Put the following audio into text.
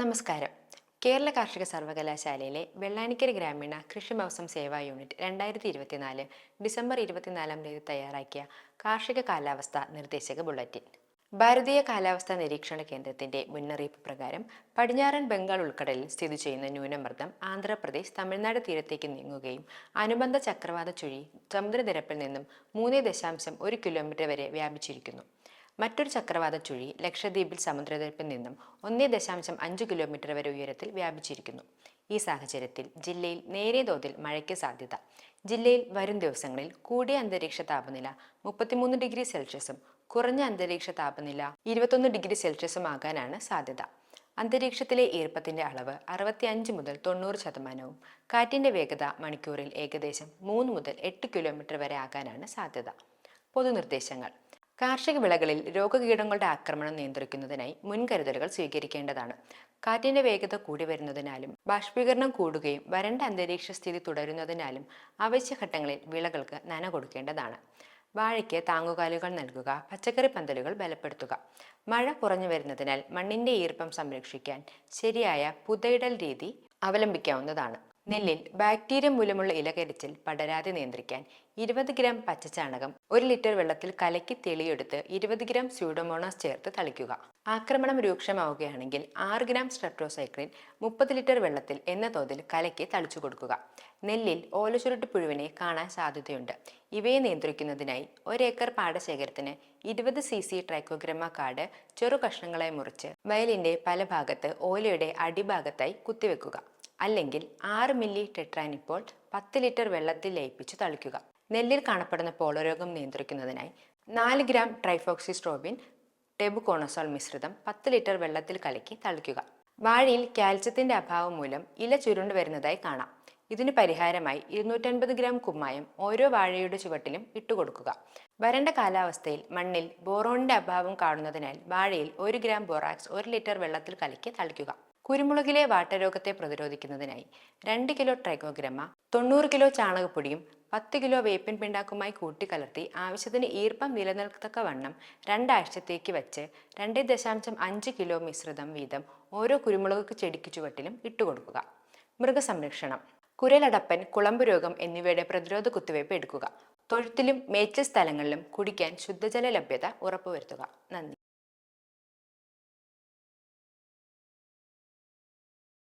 നമസ്കാരം. കേരള കാർഷിക സർവകലാശാലയിലെ വെള്ളാനിക്കര ഗ്രാമീണ കൃഷി മൗസം സേവാ യൂണിറ്റ് രണ്ടായിരത്തി ഇരുപത്തിനാല് ഡിസംബർ ഇരുപത്തിനാലാം തീയതി തയ്യാറാക്കിയ കാർഷിക കാലാവസ്ഥ നിർദ്ദേശക ബുള്ളറ്റിൻ. ഭാരതീയ കാലാവസ്ഥാ നിരീക്ഷണ കേന്ദ്രത്തിന്റെ മുന്നറിയിപ്പ് പ്രകാരം പടിഞ്ഞാറൻ ബംഗാൾ ഉൾക്കടലിൽ സ്ഥിതി ചെയ്യുന്ന ന്യൂനമർദ്ദം ആന്ധ്രാപ്രദേശ് തമിഴ്നാട് തീരത്തേക്ക് നീങ്ങുകയും അനുബന്ധ ചക്രവാത ചുഴി സമുദ്രനിരപ്പിൽ നിന്നും മൂന്ന് ദശാംശം ഒരു കിലോമീറ്റർ വരെ വ്യാപിച്ചിരിക്കുന്നു. മറ്റൊരു ചക്രവാത ചുഴി ലക്ഷദ്വീപിൽ സമുദ്രനിരപ്പിൽ നിന്നും ഒന്നേ ദശാംശം അഞ്ച് കിലോമീറ്റർ വരെ ഉയരത്തിൽ വ്യാപിച്ചിരിക്കുന്നു. ഈ സാഹചര്യത്തിൽ ജില്ലയിൽ നേരിയ തോതിൽ മഴയ്ക്ക് സാധ്യത. ജില്ലയിൽ വരും ദിവസങ്ങളിൽ കൂടിയ അന്തരീക്ഷ താപനില മുപ്പത്തിമൂന്ന് ഡിഗ്രി സെൽഷ്യസും കുറഞ്ഞ അന്തരീക്ഷ താപനില ഇരുപത്തൊന്ന് ഡിഗ്രി സെൽഷ്യസും ആകാനാണ് സാധ്യത. അന്തരീക്ഷത്തിലെ ഈർപ്പത്തിന്റെ അളവ് അറുപത്തിയഞ്ച് മുതൽ തൊണ്ണൂറ് ശതമാനവും കാറ്റിന്റെ വേഗത മണിക്കൂറിൽ ഏകദേശം മൂന്ന് മുതൽ എട്ട് കിലോമീറ്റർ വരെ ആകാനാണ് സാധ്യത. പൊതുനിർദ്ദേശങ്ങൾ. കാർഷിക വിളകളിൽ രോഗകീടങ്ങളുടെ ആക്രമണം നിയന്ത്രിക്കുന്നതിനായി മുൻകരുതലുകൾ സ്വീകരിക്കേണ്ടതാണ്. കാറ്റിന്റെ വേഗത കൂടി വരുന്നതിനാലും ബാഷ്പീകരണം കൂടുകയും വരണ്ട അന്തരീക്ഷ സ്ഥിതി തുടരുന്നതിനാലും അവശ്യഘട്ടങ്ങളിൽ വിളകൾക്ക് നന കൊടുക്കേണ്ടതാണ്. വാഴയ്ക്ക് താങ്ങുകാലുകൾ നൽകുക പച്ചക്കറി പന്തലുകൾ ബലപ്പെടുത്തുക. മഴ കുറഞ്ഞു വരുന്നതിനാൽ മണ്ണിന്റെ ഈർപ്പം സംരക്ഷിക്കാൻ ശരിയായ പുതയിടൽ രീതി അവലംബിക്കാവുന്നതാണ്. നെല്ലിൽ ബാക്ടീരിയ മൂലമുള്ള ഇലകരിച്ചിൽ പടരാതെ നിയന്ത്രിക്കാൻ ഇരുപത് ഗ്രാം പച്ചച്ചാണകം ഒരു ലിറ്റർ വെള്ളത്തിൽ കലക്കി തെളിയെടുത്ത് ഇരുപത് ഗ്രാം സ്യൂഡോമോണാസ് ചേർത്ത് തളിക്കുക. ആക്രമണം രൂക്ഷമാവുകയാണെങ്കിൽ ആറ് ഗ്രാം സ്ട്രെപ്റ്റോസൈക്ലിൻ മുപ്പത് ലിറ്റർ വെള്ളത്തിൽ എന്ന തോതിൽ കലക്കി തളിച്ചു കൊടുക്കുക. നെല്ലിൽ ഓലച്ചുരുട്ട് പുഴുവിനെ കാണാൻ സാധ്യതയുണ്ട്. ഇവയെ നിയന്ത്രിക്കുന്നതിനായി ഒരേക്കർ പാടശേഖരത്തിന് ഇരുപത് സി സി ട്രൈക്കോഗ്രമ കാർഡ് ചെറു കഷ്ണങ്ങളായി മുറിച്ച് വയലിന്റെ പല ഭാഗത്ത് ഓലയുടെ അടിഭാഗത്തായി കുത്തിവെക്കുക. അല്ലെങ്കിൽ ആറ് മില്ലി ടെട്രാനിപ്പോൾ പത്ത് ലിറ്റർ വെള്ളത്തിൽ ലയിപ്പിച്ച് തളിക്കുക. നെല്ലിൽ കാണപ്പെടുന്ന പോളരോഗം നിയന്ത്രിക്കുന്നതിനായി നാല് ഗ്രാം ട്രൈഫോക്സിസ്ട്രോബിൻ ടെബുകോണസോൾ മിശ്രിതം പത്ത് ലിറ്റർ വെള്ളത്തിൽ കലക്കി തളിക്കുക. വാഴയിൽ കാൽസ്യത്തിന്റെ അഭാവം മൂലം ഇല ചുരുണ്ട് വരുന്നതായി കാണാം. ഇതിന് പരിഹാരമായി ഇരുന്നൂറ്റൻപത് ഗ്രാം കുമ്മായം ഓരോ വാഴയുടെ ചുവട്ടിലും ഇട്ടുകൊടുക്കുക വരണ്ട കാലാവസ്ഥയിൽ മണ്ണിൽ ബോറോണിന്റെ അഭാവം കാണുന്നതിനാൽ വാഴയിൽ ഒരു ഗ്രാം ബോറാക്സ് ഒരു ലിറ്റർ വെള്ളത്തിൽ കലക്കി തളിക്കുക. കുരുമുളകിലെ വാട്ടരോഗത്തെ പ്രതിരോധിക്കുന്നതിനായി രണ്ട് കിലോ ട്രൈഗോഗ്രമ തൊണ്ണൂറ് കിലോ ചാണകപ്പൊടിയും പത്ത് കിലോ വേപ്പിൻ പിണ്ടാക്കുമായി കൂട്ടിക്കലർത്തി ആവശ്യത്തിന് ഈർപ്പം നിലനിൽക്കത്തക്ക വണ്ണം രണ്ടാഴ്ചത്തേക്ക് വെച്ച് രണ്ട് ദശാംശം അഞ്ച് കിലോ മിശ്രിതം വീതം ഓരോ കുരുമുളക് ചെടിക്ക് ചുവട്ടിലും ഇട്ടുകൊടുക്കുക. മൃഗസംരക്ഷണം. കുരലടപ്പൻ കുളമ്പ് രോഗം എന്നിവയുടെ പ്രതിരോധ കുത്തിവയ്പ് എടുക്കുക. തൊഴുത്തിലും മേച്ചിൽ സ്ഥലങ്ങളിലും കുടിക്കാൻ ശുദ്ധജല ലഭ്യത ഉറപ്പുവരുത്തുക. നന്ദി.